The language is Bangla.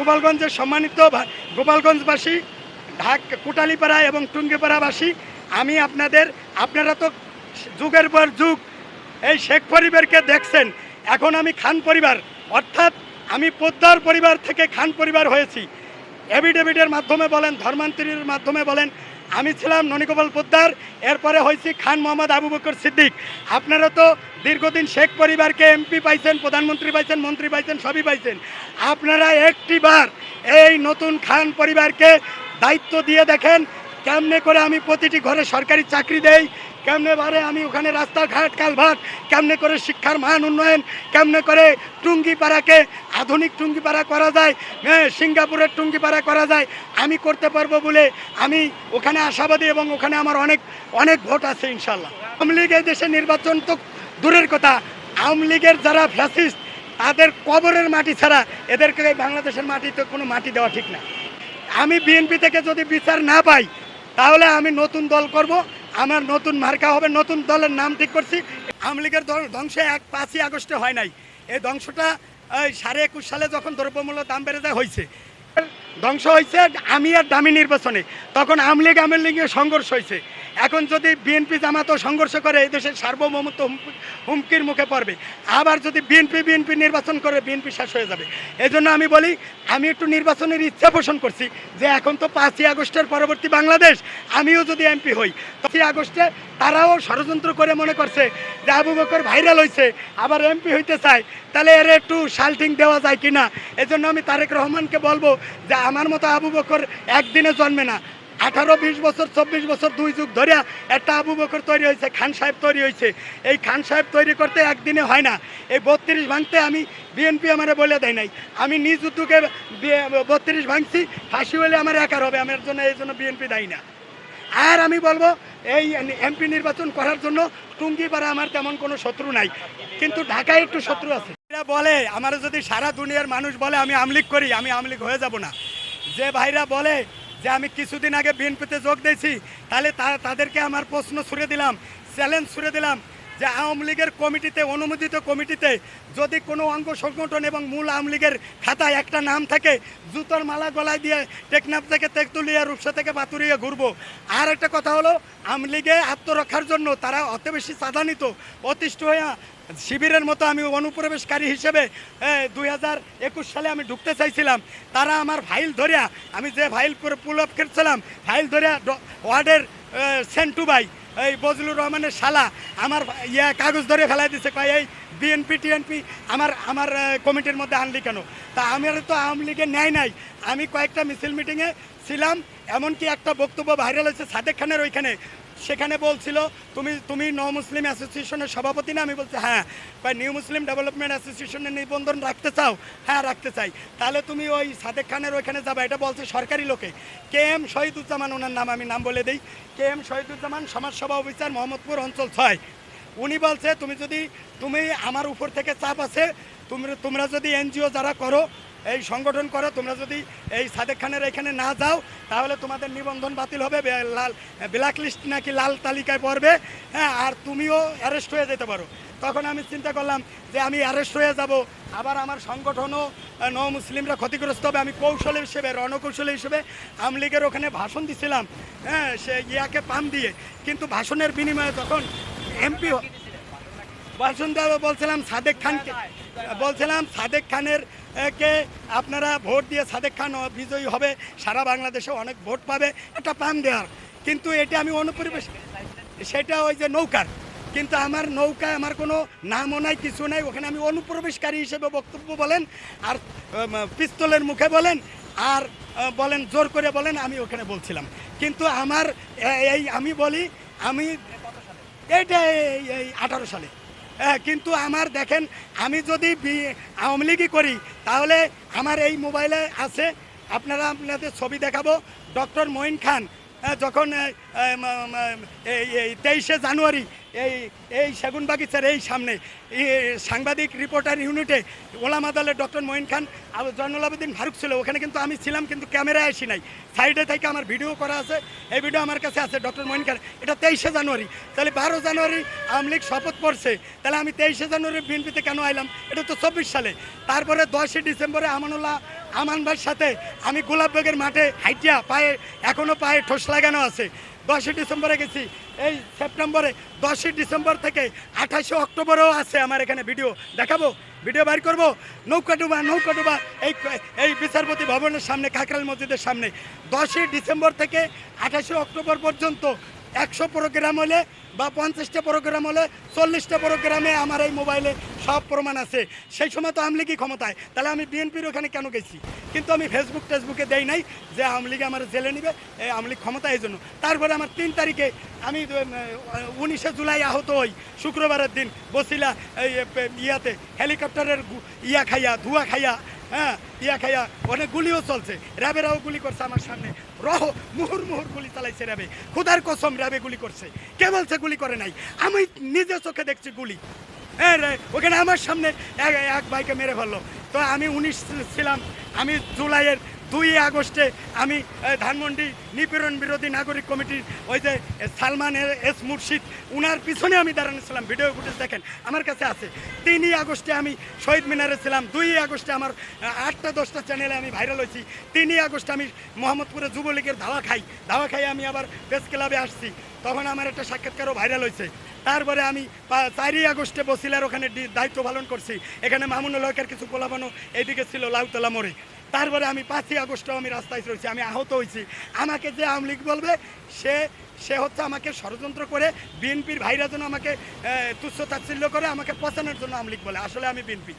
গোপালগঞ্জের সম্মানিত গোপালগঞ্জবাসী, ঢাক কুটালিপাড়া এবং টুঙ্গিপাড়াবাসী, আমি আপনাদের, আপনারা তো যুগের পর যুগ এই শেখ পরিবারকে দেখছেন। এখন আমি খান পরিবার, অর্থাৎ আমি পোদ্দার পরিবার থেকে খান পরিবার হয়েছি। এভিডেভিডের মাধ্যমে বলেন, ধর্মান্তরীর মাধ্যমে বলেন, আমি ছিলাম ননিগোপাল পোদ্দার, এরপরে হয়েছি খান মোহাম্মদ আবু বকর সিদ্দিক। আপনারা তো দীর্ঘদিন শেখ পরিবারকে এমপি পাইছেন, প্রধানমন্ত্রী পাইছেন, মন্ত্রী পাইছেন, সবই পাইছেন। আপনারা একটিবার এই নতুন খান পরিবারকে দায়িত্ব দিয়ে দেখেন কেমনে করে আমি প্রতিটি ঘরে সরকারি চাকরি দেই কেমনে বারে আমি ওখানে রাস্তাঘাট কালভাট কেমনে করে শিক্ষার মান উন্নয়ন কেমনে করে টুঙ্গিপাড়াকে আধুনিক টুঙ্গিপাড়া করা যায় হ্যাঁ, সিঙ্গাপুরের টুঙ্গিপাড়া করা যায় আমি করতে পারব বলে আমি ওখানে আশাবাদী এবং ওখানে আমার অনেক অনেক ভোট আছে ইনশাল্লাহ আওয়ামী লীগ এই দেশে নির্বাচন তো দূরের কথা আওয়ামী লীগের যারা ফ্যাসিস্ট তাদের কবরের মাটি ছাড়া এদেরকে এই বাংলাদেশের মাটিতে কোনো মাটি দেওয়া ঠিক না। আমি বিএনপি থেকে যদি বিচার না পাই, তাহলে আমি নতুন দল করব, আমার নতুন মার্কা হবে, নতুন দলের নাম ঠিক করছি। আওয়ামী লীগের ধ্বং- ধ্বংস এক পাঁচই আগস্টে হয় নাই। এই ধ্বংসটা এই সাড়ে একুশ সালে যখন দ্রব্যমূল্য দাম বেড়ে যায় হয়েছে ধ্বংস হয়েছে আমি আর দামি নির্বাচনে। তখন আওয়ামী লীগ, আওয়ামী লীগের সংঘর্ষ হয়েছে এখন যদি বিএনপি জামাতও সংঘর্ষ করে, এই দেশের সার্বভৌমত্ব হুমকি- হুমকির মুখে পড়বে। আবার যদি বিএনপি বিএনপি নির্বাচন করে, বিএনপি শেষ হয়ে যাবে। এই জন্য আমি বলি, আমি একটু নির্বাচনের ইচ্ছা পোষণ করছি যে এখন তো পাঁচই আগস্টের পরবর্তী বাংলাদেশ, আমিও যদি এমপি হই, পাঁচই আগস্টে তারাও ষড়যন্ত্র করে মনে করছে যে আবু বকর ভাইরাল হয়েছে আবার এমপি হইতে চায়, তাহলে এর একটু শাল্টিং দেওয়া যায় কিনা? এজন্য আমি তারেক রহমানকে বলব যে আমার মতো আবু বকর একদিনে জন্মে না। আঠারো, বিশ বছর, চব্বিশ বছর দুই যুগ ধরিয়া একটা আবু বকর তৈরি হয়েছে, খান সাহেব তৈরি হয়েছে। এই খান সাহেব তৈরি করতে একদিনে হয় না। এই বত্রিশ ভাঙতে আমি বিএনপি আমারে বলে দেয় নাই। আমি নিজ উদ্যোগে বত্রিশ ভাঙছি, ফাঁসি হলে আমার একার হবে, আমার জন্য এই জন্য বিএনপি দায়ী না। আর আমি বলব, এই এমপি নির্বাচন করার জন্য টুঙ্গি টুঙ্গিপাড়া আমার তেমন কোনো শত্রু নাই। কিন্তু ঢাকায় একটু শত্রু আছে। এরা বলে, আমার যদি সারা দুনিয়ার মানুষ বলে আমি আমলিক করি, আমি আমলিক হয়ে যাব না। যে ভাইরা বলে যে আমি কিছুদিন আগে বিএনপিতে যোগ দিয়েছি, তাহলে তাদেরকে আমার প্রশ্ন ছুড়ে দিলাম চ্যালেঞ্জ ছুড়ে দিলাম। যে আওয়ামী লীগের কমিটিতে, অনুমোদিত কমিটিতে যদি কোনো অঙ্গ সংগঠন এবং মূল আওয়ামী লীগের খাতায় একটা নাম থাকে, জুতোর মালা গলায় দিয়ে টেকনাফ থেকে তেকতুলিয়া রূপসা থেকে বাতুরিয়া ঘুরবো। আর একটা কথা হলো, আওয়ামী লীগে আত্মরক্ষার জন্য তারা অত বেশি নিত অতিষ্ঠ হয়ে শিবিরের মতো আমি অনুপ্রবেশকারী হিসেবে দুই হাজার একুশ সালে আমি ঢুকতে চাইছিলাম। তারা আমার ফাইল ধরিয়া, আমি যে ফাইল পুল আপ করছিলাম ফাইল ধরিয়া ওয়ার্ডের সেন্টু ভাই এই বজলুর রহমানের শালা আমার ইয়া কাগজ ধরে ফেলাই দিছে, কয় এই বিএনপি, টিএনপি আমার আমার কমিটির মধ্যে আনলি কেন? তা আমার তো আওয়ামী লীগের ন্যায় নাই। আমি কয়েকটা মিছিল মিটিংয়ে ছিলাম, এমনকি একটা বক্তব্য ভাইরাল হয়েছে সাদেক খানের ওইখানে। সেখানে বলছিল, তুমি তুমি ন মুসলিম অ্যাসোসিয়েশনের সভাপতি না? আমি বলছি হ্যাঁ কয় নিউ মুসলিম ডেভেলপমেন্ট অ্যাসোসিয়েশনের নিবন্ধন রাখতে চাও? হ্যাঁ রাখতে চাই। তাহলে তুমি ওই সাদেক খানের ওইখানে যাবে, এটা বলছে সরকারি লোকে। কে এম শহীদুজ্জামান, ওনার নাম আমি নাম বলে দিই। কে এম শহীদুজ্জামান, সমাজসভা অফিসার মোহাম্মদপুর অঞ্চল ছয়। উনি বলছে, তুমি যদি, তুমি আমার উপর থেকে চাপ আছে, তুমি, তোমরা যদি এনজিও যারা করো এই সংগঠন করো, তোমরা যদি এই সাদেক খানের এখানে না যাও, তাহলে তোমাদের নিবন্ধন বাতিল হবে লাল ব্ল্যাক লিস্ট নাকি লাল তালিকায় পড়বে হ্যাঁ আর তুমিও অ্যারেস্ট হয়ে যেতে পারো। তখন আমি চিন্তা করলাম যে আমি অ্যারেস্ট হয়ে যাব, আবার আমার সংগঠনও নৌ মুসলিমরা ক্ষতিগ্রস্ত হবে, আমি কৌশল হিসেবে, রণকৌশল হিসেবে আওয়ামী লীগের ওখানে ভাষণ দিছিলাম হ্যাঁ সে ইয়াকে পাম দিয়ে। কিন্তু ভাষণের বিনিময়ে তখন এমপি ভাষণ দেওয়া বলছিলাম সাদেক খানকে, বলছিলাম সাদেক খানের কে আপনারা ভোট দিয়ে সাদেক খান বিজয়ী হবে। সারা বাংলাদেশে অনেক ভোট পাবে। একটা পাম দেওয়ার। কিন্তু এটা আমি অনুপরিবেশ সেটা ওই যে নৌকার। কিন্তু আমার নৌকায় আমার কোনো নামও নাই, কিছু নাই। ওখানে আমি অনুপ্রবেশকারী হিসেবে বক্তব্য বলেন, আর পিস্তলের মুখে বলেন, আর বলেন, জোর করে বলেন, আমি ওখানে বলছিলাম। কিন্তু আমার এই, আমি বলি, আমি এইটা এই, আঠারো সালে। কিন্তু আমার দেখেন, আমি যদি আওয়ামী লীগই করি, তাহলে আমার এই মোবাইলে আছে, আপনারা আপনাদের ছবি দেখাবো। ডক্টর মঈন খান যখন এই তেইশে জানুয়ারি, এই এই সেগুন বাগিচার এই সামনে সাংবাদিক, রিপোর্টার ইউনিটে ওলাম আদালের ডক্টর মঈন খান আর জয়নুল আবেদিন ফারুক ছিল। ওখানে কিন্তু আমি ছিলাম, কিন্তু ক্যামেরায় আসি নাই। সাইডে থেকে আমার ভিডিও করা আছে। এই ভিডিও আমার কাছে আছে ডক্টর মঈন খান। এটা তেইশে জানুয়ারি। তাহলে বারো জানুয়ারি আওয়ামী লীগ শপথ পড়ছে। তাহলে আমি তেইশে জানুয়ারি বিএনপিতে কেন আইলাম? এটা তো চব্বিশ সালে। তারপরে দশই ডিসেম্বরে আমানুল্লাহ আমান ভাইয়ের সাথে আমি গোলাপবাগের মাঠে হাইটিয়া পায়ে এখনও পায়ে ঠোস লাগানো আছে। দশই ডিসেম্বরে গেছি। এই সেপ্টেম্বরে, দশই ডিসেম্বর থেকে আঠাশে অক্টোবরেও আছে আমার এখানে ভিডিও। দেখাবো? ভিডিও বাইর করব? নৌকাডুবা নৌকাডুবা এই এই বিচারপতি ভবনের সামনে কাকরাল মসজিদের সামনে। দশই ডিসেম্বর থেকে আঠাশে অক্টোবর পর্যন্ত একশো প্রোগ্রাম হলে বা পঞ্চাশটা প্রোগ্রাম হলে চল্লিশটা প্রোগ্রামে আমার এই মোবাইলে সব প্রমাণ আছে। সেই সময় তো আমলিগই ক্ষমতায়। তাহলে আমি বিএনপির ওখানে কেন গেছি? কিন্তু আমি ফেসবুক টেসবুকে দেই নাই যে আমলিগে আমার জেলে নিবে এই আমলিগ ক্ষমতা এই জন্য। তারপরে আমার তিন তারিখে আমি উনিশে জুলাই আহত হই, শুক্রবারের দিন বসিলা ইয়াতে হেলিকপ্টারের ইয়া খাইয়া, ধুয়া খাইয়া হ্যাঁ ইয়া খাইয়া অনেক গুলিও চলছে। র্যাবেরাও গুলি করছে আমার সামনে। রহ মুহুর মুহুর গুলি চালাইছে র্যাবে। খুদার কসম র্যাবে গুলি করছে। কে বলছে গুলি করে নাই? আমি নিজে চোখে দেখছি গুলি। হ্যাঁ রে, ওখানে আমার সামনে এক এক ভাইকে মেরে ফেলল। তো আমি উনিশ ছিলাম। আমি জুলাইয়ের দুই আগস্টে আমি ধানমন্ডি নিপীড়ন বিরোধী নাগরিক কমিটির ওই যে সালমান এস মুর্শিদ, উনার পিছনে আমি দাঁড়ানো ছিলাম ভিডিও ফুটেজ দেখেন, আমার কাছে আছে। তিনই আগস্টে আমি শহীদ মিনারে ছিলাম, দুই আগস্টে আমার আটটা, দশটা চ্যানেলে আমি ভাইরাল হয়েছি তিনই আগস্টে আমি মোহাম্মদপুরে যুবলীগের ধাওয়া খাই ধাওয়া খাই আমি আবার প্রেস ক্লাবে আসছি, তখন আমার একটা সাক্ষাৎকারও ভাইরাল হয়েছে। তারপরে আমি চারই আগস্টে বসিলার ওখানে দায়িত্ব পালন করছি, এখানে মামুনুল হকের কিছু পোলাপানো এইদিকে ছিল, লাউতলা মোড়ে। তারপরে আমি পাঁচই আগস্টও আমি রাস্তায় চলছি, আমি আহত হয়েছি। আমাকে যে আওয়ামী লীগ বলবে, সে সে হচ্ছে আমাকে ষড়যন্ত্র করে, বিএনপির ভাইরা যেন আমাকে তুচ্ছ তাচ্ছিল্য করে, আমাকে পচানোর জন্য আওয়ামী লীগ বলে। আসলে আমি বিএনপি।